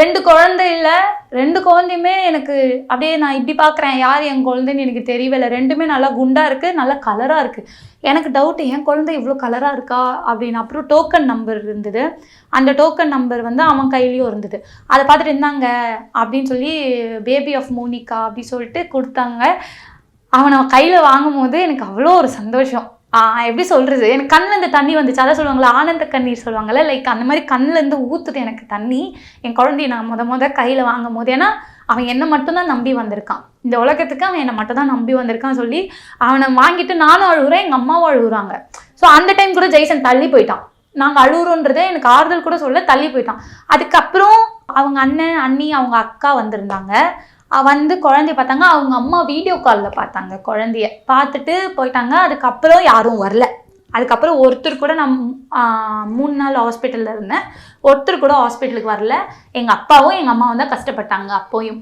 ரெண்டு குழந்தை இல்லை ரெண்டு குழந்தையுமே எனக்கு அப்படியே நான் இப்படி பார்க்குறேன் யார் என் குழந்தைன்னு எனக்கு தெரியவில்லை. ரெண்டுமே நல்லா குண்டாக இருக்குது நல்லா கலராக இருக்குது எனக்கு டவுட் என் குழந்தை இவ்வளோ கலராக இருக்கா அப்படின்னு. அப்புறம் டோக்கன் நம்பர் இருந்தது. அந்த டோக்கன் நம்பர் வந்து அவன் கையிலையும் இருந்தது. அதை பார்த்துட்டு இருந்தாங்க அப்படின்னு சொல்லி பேபி ஆஃப் மோனிகா அப்படி சொல்லிட்டு கொடுத்தாங்க. அவனை கையில் வாங்கும் போது எனக்கு அவ்வளோ ஒரு சந்தோஷம். எப்படி சொல்கிறது எனக்கு கண்ணில் தண்ணி வந்துச்சு. அதான் சொல்லுவாங்களா ஆனந்த கண்ணீர் சொல்லுவாங்கல்ல லைக் அந்த மாதிரி கண்ணிலேருந்து ஊற்றுது எனக்கு தண்ணி. என் குழந்தைய நான் முத முத கையில் வாங்கும் போது ஏன்னா அவன் என்னை மட்டும்தான் நம்பி வந்திருக்கான். இந்த உலகத்துக்கு அவன் என்னை மட்டும் தான் நம்பி வந்திருக்கான் சொல்லி அவனை வாங்கிட்டு நானும் அழுகுறேன் எங்கள் அம்மாவும் அழுகுறாங்க ஸோ அந்த டைம் கூட ஜெய்சன் தள்ளி போயிட்டான். நாங்கள் அழுகுறோன்றதை எனக்கு ஆறுதல் கூட சொல்ல தள்ளி போயிட்டான். அதுக்கப்புறம் அவங்க அண்ணன் அண்ணி அவங்க அக்கா வந்திருந்தாங்க. வந்து குழந்தைய பார்த்தாங்க. அவங்க அம்மா வீடியோ காலில் பார்த்தாங்க குழந்தைய. பார்த்துட்டு போயிட்டாங்க. அதுக்கப்புறம் யாரும் வரல. அதுக்கப்புறம் ஒருத்தர் கூட நான் மூணு நாள் ஹாஸ்பிட்டலில் இருந்தேன். ஒருத்தர் கூட ஹாஸ்பிட்டலுக்கு வரல. எங்கள் அப்பாவும் எங்கள் அம்மாவும் தான் கஷ்டப்பட்டாங்க அப்போயும்.